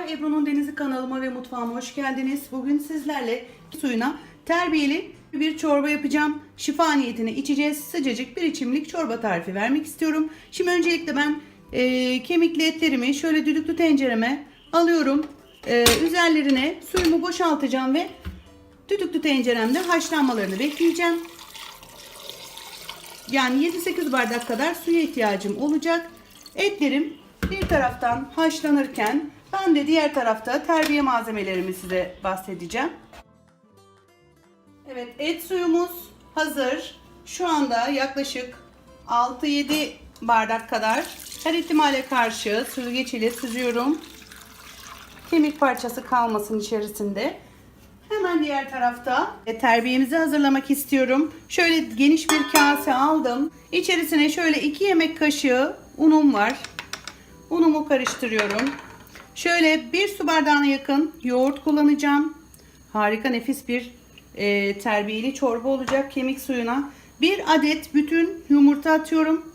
Merhabalar Ebru'nun Denizi kanalıma ve mutfağıma hoş geldiniz. Bugün sizlerle suyuna terbiyeli bir çorba yapacağım. Şifa niyetine içeceğiz. Sıcacık bir içimlik çorba tarifi vermek istiyorum. Şimdi öncelikle ben e, kemikli etlerimi şöyle düdüklü tencereme alıyorum. E, üzerlerine suyumu boşaltacağım ve düdüklü tenceremde haşlanmalarını bekleyeceğim. Yani 7-8 bardak kadar suya ihtiyacım olacak. Etlerim bir taraftan haşlanırken ben de diğer tarafta terbiye malzemelerimi size bahsedeceğim. Evet et suyumuz hazır. Şu anda yaklaşık 6-7 bardak kadar her ihtimale karşı süzgeç ile süzüyorum. Kemik parçası kalmasın içerisinde. Hemen diğer tarafta terbiyemizi hazırlamak istiyorum. Şöyle geniş bir kase aldım. İçerisine şöyle 2 yemek kaşığı unum var. Unumu karıştırıyorum. Şöyle bir su bardağına yakın yoğurt kullanacağım. Harika nefis bir e, terbiyeli çorba olacak kemik suyuna. Bir adet bütün yumurta atıyorum.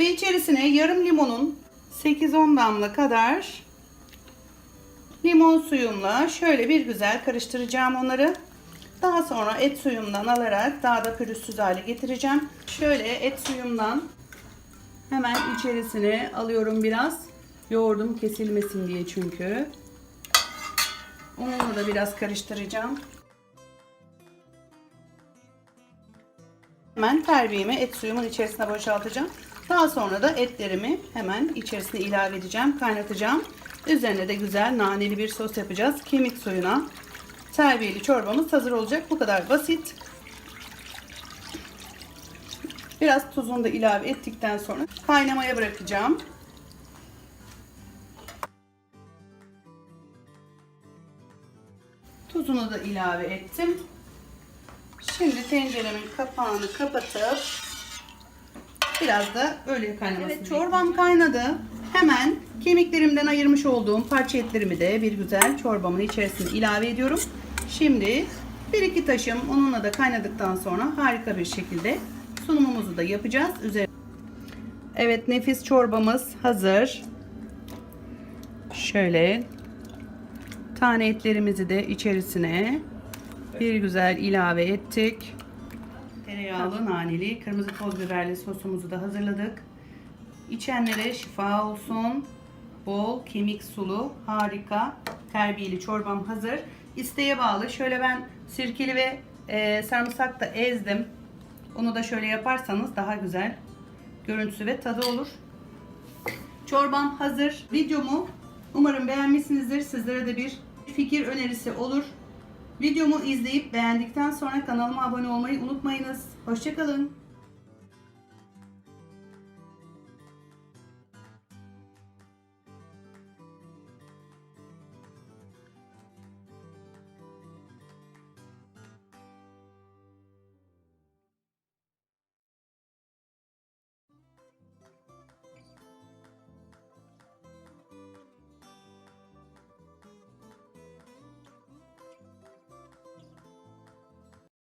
Ve içerisine yarım limonun 8-10 damla kadar limon suyumla şöyle bir güzel karıştıracağım onları. Daha sonra et suyumdan alarak daha da pürüzsüz hale getireceğim. Şöyle et suyumdan hemen içerisine alıyorum biraz. Yoğurdum kesilmesin diye çünkü. Onunla da biraz karıştıracağım. Hemen terbiyemi et suyumun içerisine boşaltacağım. Daha sonra da etlerimi hemen içerisine ilave edeceğim, kaynatacağım. Üzerine de güzel naneli bir sos yapacağız. Kemik suyuna terbiyeli çorbamız hazır olacak. Bu kadar basit. Biraz tuzunu da ilave ettikten sonra kaynamaya bırakacağım. Tuzunu da ilave ettim. Şimdi tenceremin kapağını kapatıp biraz da öyle kaynamasını Evet çorbam kaynadı. Hemen kemiklerimden ayırmış olduğum parça etlerimi de bir güzel çorbamın içerisine ilave ediyorum. Şimdi bir iki taşım onunla da kaynadıktan sonra harika bir şekilde sunumumuzu da yapacağız. Üzerine Evet nefis çorbamız hazır. Şöyle tane etlerimizi de içerisine bir güzel ilave ettik. Tereyağlı, naneli, kırmızı toz biberli sosumuzu da hazırladık. İçenlere şifa olsun. Bol, kemik sulu, harika, terbiyeli çorbam hazır. İsteğe bağlı. Şöyle ben sirkeli ve e, sarımsak da ezdim. Onu da şöyle yaparsanız daha güzel görüntüsü ve tadı olur. Çorbam hazır. Videomu umarım beğenmişsinizdir. Sizlere de bir fikir önerisi olur. Videomu izleyip beğendikten sonra kanalıma abone olmayı unutmayınız. Hoşçakalın.